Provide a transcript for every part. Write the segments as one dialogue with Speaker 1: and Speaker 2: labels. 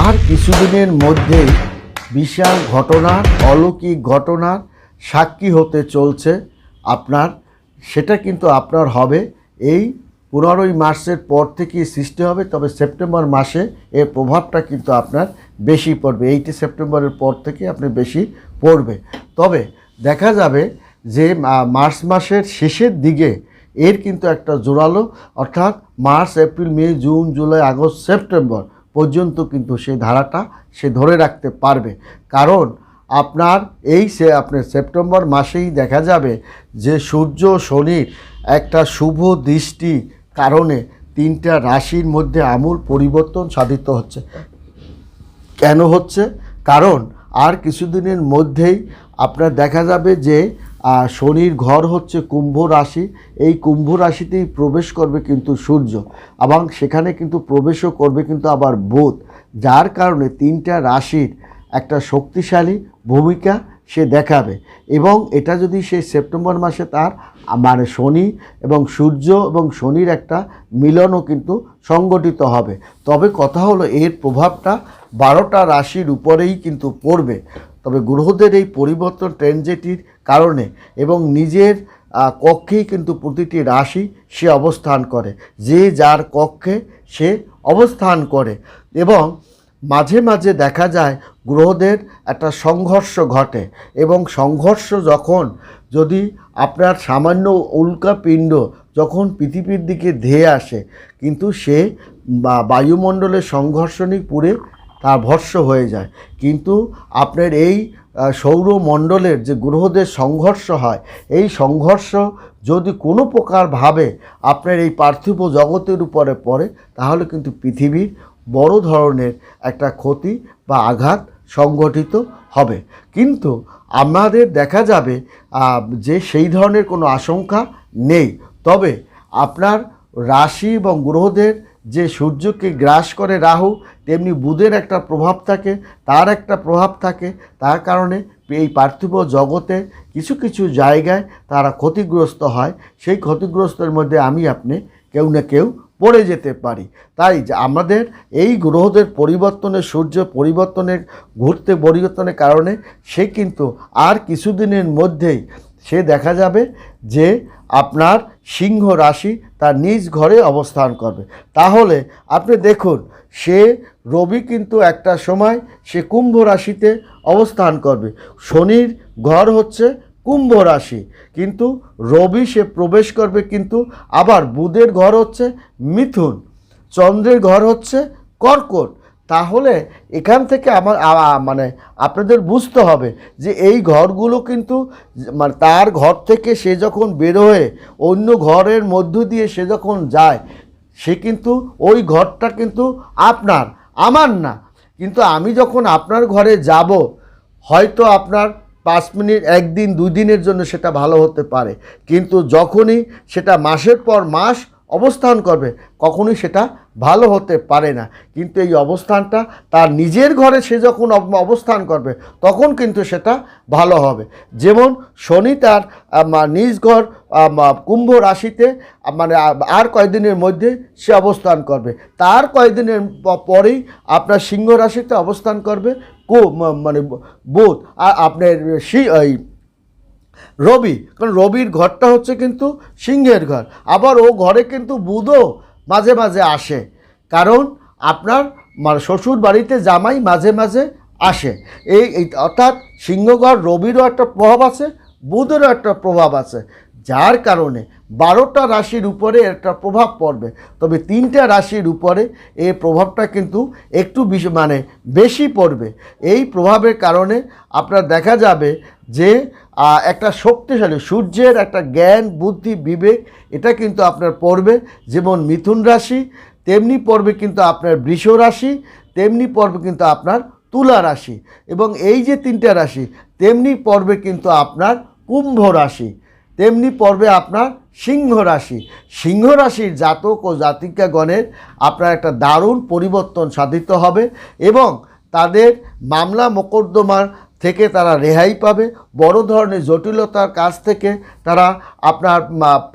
Speaker 1: আর কিছুদিনের মধ্যেই বিশাল ঘটনার অলৌকিক ঘটনার সাক্ষী হতে চলছে আপনার। সেটা কিন্তু আপনার হবে। এই পনেরোই মার্চের পর থেকে সৃষ্টি হবে, তবে সেপ্টেম্বর মাসে এর প্রভাবটা কিন্তু আপনার বেশি পড়বে। এইটি সেপ্টেম্বরের পর থেকে আপনি বেশি পড়বে। তবে দেখা যাবে যে মার্চ মাসের শেষের দিকে এর কিন্তু একটা জোরালো, অর্থাৎ March, April, May, June, July, August, September পর্যন্ত কিন্তু সেই ধারাটা সে ধরে রাখতে পারবে। কারণ আপনার এই সে আপনার সেপ্টেম্বর মাসেই দেখা যাবে যে সূর্য, শনির একটা শুভ দৃষ্টি কারণে তিনটা রাশির মধ্যে আমূল পরিবর্তন সাধিত হচ্ছে। কেন হচ্ছে? কারণ আর কিছুদিনের মধ্যেই আপনার দেখা যাবে যে আহ, শনির ঘর হচ্ছে কুম্ভ রাশি। এই কুম্ভ রাশিতেই প্রবেশ করবে কিন্তু সূর্য এবং সেখানে কিন্তু প্রবেশও করবে কিন্তু আবার বুধ যার কারণে তিনটা রাশির একটা শক্তিশালী ভূমিকা সে দেখাবে এবং এটা যদি সে সেপ্টেম্বর মাসে তার মানে শনি এবং সূর্য এবং শনির একটা মিলনও কিন্তু সংগঠিত হবে। তবে কথা হলো এর প্রভাবটা বারোটা রাশির উপরেই কিন্তু পড়বে। তবে গ্রহদের এই পরিবর্তন ট্রেনজেটির কারণে এবং নিজের কক্ষেই কিন্তু প্রতিটি রাশি সে অবস্থান করে। যে যার কক্ষে সে অবস্থান করে এবং মাঝে মাঝে দেখা যায় গ্রহদের একটা সংঘর্ষ ঘটে এবং সংঘর্ষ যখন যদি আপনার সামান্য উল্কাপিণ্ড যখন পৃথিবীর দিকে ধেয়ে আসে, কিন্তু সে বায়ুমণ্ডলের সংঘর্ষণই পুড়ে তার ভস্য হয়ে যায়। কিন্তু আপনার এই সৌরমণ্ডলের যে গ্রহদের সংঘর্ষ হয়, এই সংঘর্ষ যদি কোনো প্রকারভাবে আপনার এই পার্থিব জগতের উপরে পড়ে, তাহলে কিন্তু পৃথিবীর বড় ধরনের একটা ক্ষতি বা আঘাত সংগঠিত হবে। কিন্তু আমাদের দেখা যাবে যে সেই ধরনের কোনো আশঙ্কা নেই। তবে আপনার রাশি এবং গ্রহদের যে সূর্যকে গ্রাস করে রাহু, তেমনি বুধের একটা প্রভাব থাকে, তার একটা প্রভাব থাকে। তার কারণে এই পার্থিব জগতে কিছু কিছু জায়গায় তারা ক্ষতিগ্রস্ত হয়। সেই ক্ষতিগ্রস্তের মধ্যে আমি আপনি কেউ না কেউ পড়ে যেতে পারি। তাই আমাদের এই গ্রহদের পরিবর্তনের সূর্য পরিবর্তনের ঘুরতে, পরিবর্তনের কারণে সে কিন্তু আর কিছুদিনের মধ্যেই সে দেখা যাবে যে আপনার সিংহ রাশি তার নিজ ঘরে অবস্থান করবে। তাহলে আপনি দেখুন, সে রবি কিন্তু একটা সময় সে কুম্ভ রাশিতে অবস্থান করবে। শনির ঘর হচ্ছে কুম্ভ রাশি, কিন্তু রবি সে প্রবেশ করবে কিন্তু আবার বুধের ঘর হচ্ছে মিথুন, চন্দ্রের ঘর হচ্ছে কর্কট। তাহলে এখান থেকে আমার মানে আপনাদের বুঝতে হবে যে এই ঘরগুলো কিন্তু মানে তার ঘর থেকে সে যখন বেরোয় অন্য ঘরের মধ্য দিয়ে সে যখন যায়, সে কিন্তু ওই ঘরটা কিন্তু আপনার, আমার না। কিন্তু আমি যখন আপনার ঘরে যাব, হয়তো আপনার পাঁচ মিনিট, একদিন দুই দিনের জন্য সেটা ভালো হতে পারে। কিন্তু যখনই সেটা মাসের পর মাস অবস্থান করবে, কখনোই সেটা ভালো হতে পারে না। কিন্তু এই অবস্থানটা তার নিজের ঘরে সে যখন অব- অবস্থান করবে, তখন কিন্তু সেটা ভালো হবে। যেমন শনি তার নিজ ঘর কুম্ভ রাশিতে মানে আর কয়েকদিনের মধ্যে সে অবস্থান করবে। তার কয়েকদিনের পরেই আপনার সিংহ রাশিতে অবস্থান করবে কো মানে বুধ। আর আপনার সি এই রবি, কারণ রবির ঘরটা হচ্ছে কিন্তু সিংহের ঘর। আবার ও ঘরে কিন্তু বুধও মাঝে মাঝে আসে। কারণ আপনার মানে শ্বশুর বাড়িতে জামাই মাঝে মাঝে আসে। এই অর্থাৎ সিংহঘর রবিরও একটা প্রভাব আছে, বুধেরও একটা প্রভাব আছে। যার কারণে বারোটা রাশির উপরে একটা প্রভাব পড়বে। তবে তিনটা রাশির উপরে এই প্রভাবটা কিন্তু একটু বেশি মানে বেশি পড়বে। এই প্রভাবের কারণে আপনার দেখা যাবে যে একটা শক্তিশালী, সূর্যের একটা জ্ঞান, বুদ্ধি, বিবেক, এটা কিন্তু আপনার পড়বে। যেমন মিথুন রাশি, তেমনি পড়বে কিন্তু আপনার বৃষ রাশি, তেমনি পড়বে কিন্তু আপনার তুলা রাশি। এবং এই যে তিনটা রাশি, তেমনি পড়বে কিন্তু আপনার কুম্ভ রাশি, তেমনি পড়বে আপনার সিংহ রাশি। সিংহ রাশির জাতক ও জাতিকাগণের আপনার একটা দারুণ পরিবর্তন সাধিত হবে এবং তাদের মামলা মোকদ্দমার থেকে তারা রেহাই পাবে। বড় ধরনের জটিলতার কাছ থেকে তারা আপনার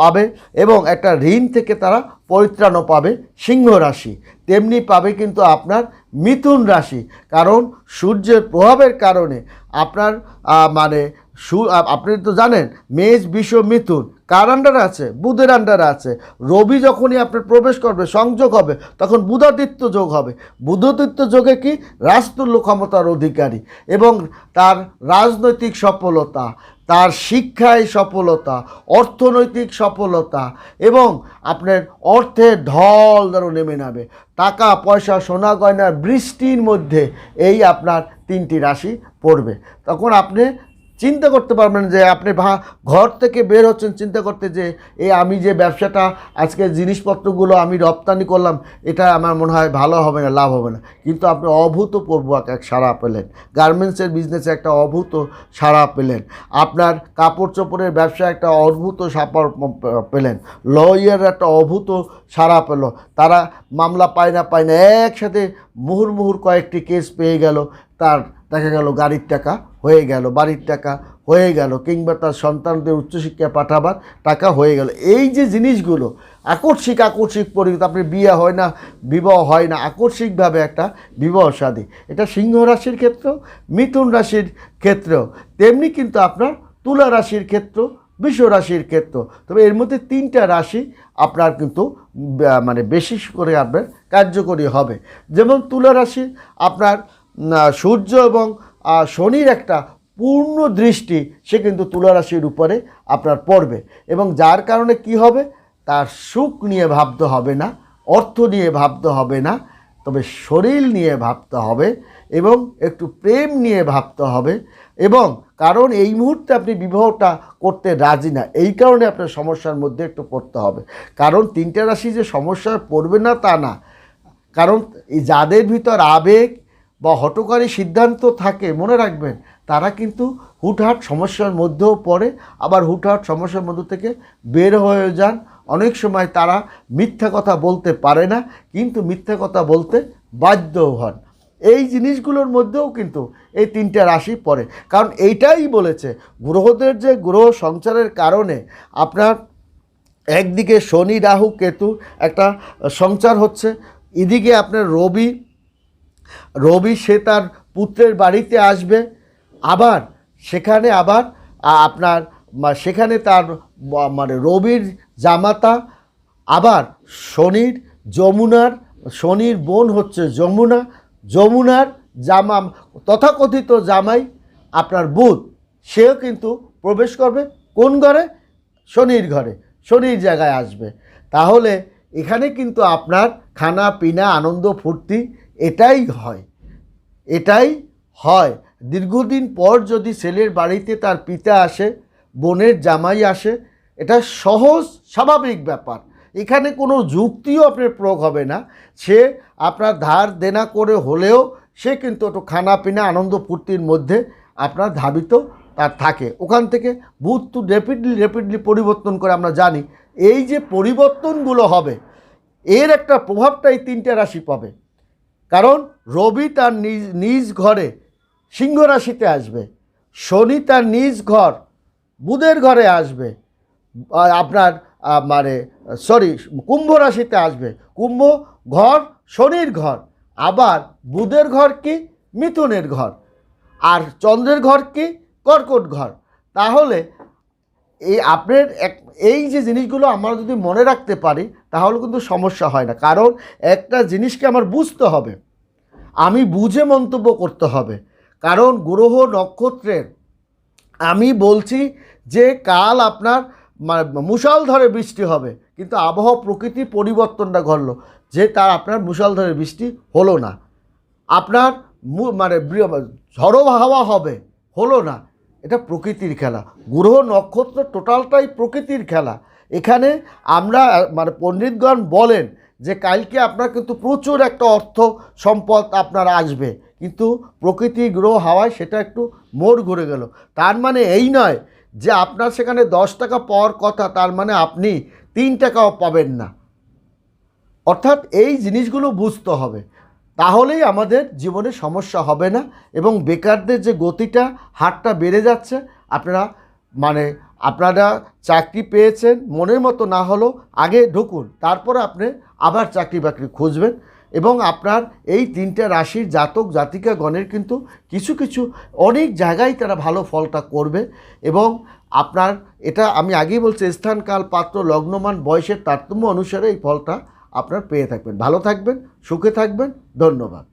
Speaker 1: পাবে এবং একটা ঋণ থেকে তারা পরিত্রাণও পাবে সিংহ রাশি। তেমনি পাবে কিন্তু আপনার মিথুন রাশি। কারণ সূর্যের প্রভাবের কারণে আপনার মানে সু- আপনি তো জানেন, মেষ, বিষ মিথুন। কার আন্ডারে আছে? বুধের আন্ডারে আছে। রবি যখনই আপনার প্রবেশ করবে, সংযোগ হবে, তখন বুধাদিত্য যোগ হবে। বুধাদিত্য যোগে কি? রাজতুল্য ক্ষমতার অধিকারী এবং তার রাজনৈতিক সফলতা, তার শিক্ষায় সফলতা, অর্থনৈতিক সফলতা এবং আপনার অর্থের ঢল ধরো নেমে নাবে টাকা, পয়সা, সোনা গয়নার বৃষ্টির মধ্যে এই আপনার তিনটি রাশি পড়বে। তখন আপনি চিন্তা করতে পারবেন যে আপনি ভা ঘর থেকে বের হচ্ছেন, চিন্তা করতে যে এই আমি যে ব্যবসাটা, আজকে জিনিসপত্রগুলো আমি রপ্তানি করলাম, এটা আমার মনে হয় ভালো হবে না, লাভ হবে না। কিন্তু আপনি অভূতপূর্ব এক সাড়া পেলেন। গার্মেন্টসের বিজনেসে একটা অভূত সাড়া পেলেন। আপনার কাপড় চোপড়ের ব্যবসায় একটা অদ্ভুত সাপড় পেলেন। লয়ার একটা অভূত সাড়া পেল। তারা মামলা পায় না পায় না, একসাথে মুহুর মুহুর কয়েকটি কেস পেয়ে গেল তার দেখা গেল গাড়ির টাকা হয়ে গেল, বাড়ির টাকা হয়ে গেল, কিংবা তার সন্তানদের উচ্চশিক্ষা পাঠাবার টাকা হয়ে গেল। এই যে জিনিসগুলো, আকস্মিক আকস্মিক পরিণত, আপনি বিয়ে হয় না, বিবাহ হয় না, আকস্মিকভাবে একটা বিবাহ শাদী এটা সিংহ রাশির ক্ষেত্রেও মিথুন রাশির ক্ষেত্রেও তেমনি কিন্তু আপনার তুলা রাশির ক্ষেত্র, বিশ্ব রাশির ক্ষেত্র। তবে এর মধ্যে তিনটা রাশি আপনার কিন্তু মানে বেশি করে আপনার কার্যকরী হবে। যেমন তুলা রাশি, আপনার সূর্য এবং শনির একটা পূর্ণ দৃষ্টি সে কিন্তু তুলা রাশির উপরে আপনার পড়বে। এবং যার কারণে কি হবে? তার সুখ নিয়ে ভাবতে হবে না, অর্থ নিয়ে ভাবতে হবে না, তবে শরীর নিয়ে ভাবতে হবে এবং একটু প্রেম নিয়ে ভাবতে হবে এবং কারণ এই মুহূর্তে আপনি বিবাহটা করতে রাজি না, এই কারণে আপনার সমস্যার মধ্যে একটু পড়তে হবে। কারণ তিনটে রাশি যে সমস্যায় পড়বে না তা না। কারণ যাদের ভিতর আবেগ বা হটকারী সিদ্ধান্ত থাকে, মনে রাখবেন, তারা কিন্তু হুটহাট সমস্যার মধ্যেও পড়ে, আবার হুটহাট সমস্যার মধ্য থেকে বের হয়ে যান। অনেক সময় তারা মিথ্যা কথা বলতে পারে না, কিন্তু মিথ্যা কথা বলতে বাধ্যও হন। এই জিনিসগুলোর মধ্যেও কিন্তু এই তিনটে রাশি পড়ে। কারণ এইটাই বলেছে, গ্রহদের যে গ্রহ সঞ্চারের কারণে আপনার একদিকে শনি, রাহু, কেতু একটা সঞ্চার হচ্ছে, এদিকে আপনার রবি রবি সে তার পুত্রের বাড়িতে আসবে, আবার সেখানে আবার আপনার সেখানে তার মানে রবির জামাতা, আবার শনির যমুনার, শনির বোন হচ্ছে যমুনা, যমুনার জামা, তথাকথিত জামাই আপনার বুধ, সেও কিন্তু প্রবেশ করবে কোন ঘরে? শনির ঘরে, শনির জায়গায় আসবে। তাহলে এখানে কিন্তু আপনার খানা, পিনা, আনন্দ, ফুর্তি এটাই হয়। এটাই হয়। দীর্ঘদিন পর যদি ছেলের বাড়িতে তার পিতা আসে, বোনের জামাই আসে, এটা সহজ, স্বাভাবিক ব্যাপার। এখানে কোনো যুক্তিও আপনার প্রয়োগ হবে না। সে আপনার ধার দেনা করে হলেও সে কিন্তু একটু খানা পিনা আনন্দ ফুর্তির মধ্যে আপনার ধাবিত তার থাকে। ওখান থেকে বুধ তো র্যাপিডলি র্যাপিডলি পরিবর্তন করে আমরা জানি। এই যে পরিবর্তনগুলো হবে, এর একটা প্রভাবটা এই তিনটে রাশি পাবে। কারণ রবি তার নিজ নিজ ঘরে সিংহ রাশিতে আসবে, শনি তার নিজ ঘর, বুধের ঘরে আসবে আপনার মানে সরি কুম্ভ রাশিতে আসবে, কুম্ভ ঘর শনির ঘর, আবার বুধের ঘর কি? মিথুনের ঘর, আর চন্দ্রের ঘর কি? কর্কট ঘর, তাহলে এই আপনার এক, এই যে জিনিসগুলো আমরা যদি মনে রাখতে পারি তাহলে কিন্তু সমস্যা হয় না। কারণ একটা জিনিসকে আমার বুঝতে হবে। আমি বুঝে মন্তব্য করতে হবে। কারণ গ্রহ নক্ষত্রের, আমি বলছি যে কাল আপনার মুষলধারে বৃষ্টি হবে। কিন্তু আবহাওয়া প্রকৃতি পরিবর্তনটা ঘটলো, যে তার আপনার মুষলধারে বৃষ্টি হলো না। আপনার মানে ঝড়ো হাওয়া হবে, হলো না। এটা প্রকৃতির খেলা। গ্রহ নক্ষত্র টোটালটাই প্রকৃতির খেলা। এখানে আমরা মানে পণ্ডিতগণ বলেন যে কালকে আপনার কিন্তু প্রচুর একটা অর্থ সম্পদ আপনার আসবে। কিন্তু প্রকৃতি গ্রহ হাওয়ায় সেটা একটু মোড় ঘুরে গেল। তার মানে এই নয় যে আপনার সেখানে দশ টাকা পাওয়ার কথা, তার মানে আপনি তিন টাকাও পাবেন না। অর্থাৎ এই জিনিসগুলো বুঝতে হবে। তাহলেই আমাদের জীবনে সমস্যা হবে না এবং বেকারদের যে গতিটা, হারটা বেড়ে যাচ্ছে, আপনারা মানে আপনারা চাকরি পেয়েছেন, মনের মতো না হলেও আগে ঢুকুন, তারপরে আপনি আবার চাকরি বাকরি খুঁজবেন এবং আপনার এই তিনটে রাশির জাতক জাতিকা গণের কিন্তু কিছু কিছু অনেক জায়গায় তারা ভালো ফলটা করবে এবং আপনার এটা আমি আগেই বলছি, স্থান, কাল, পাত্র, লগ্নমান, বয়সের তারতম্য অনুসারে এই ফলটা আপনার পেয়ে থাকবেন। ভালো থাকবেন, সুখে থাকবেন, ধন্যবাদ।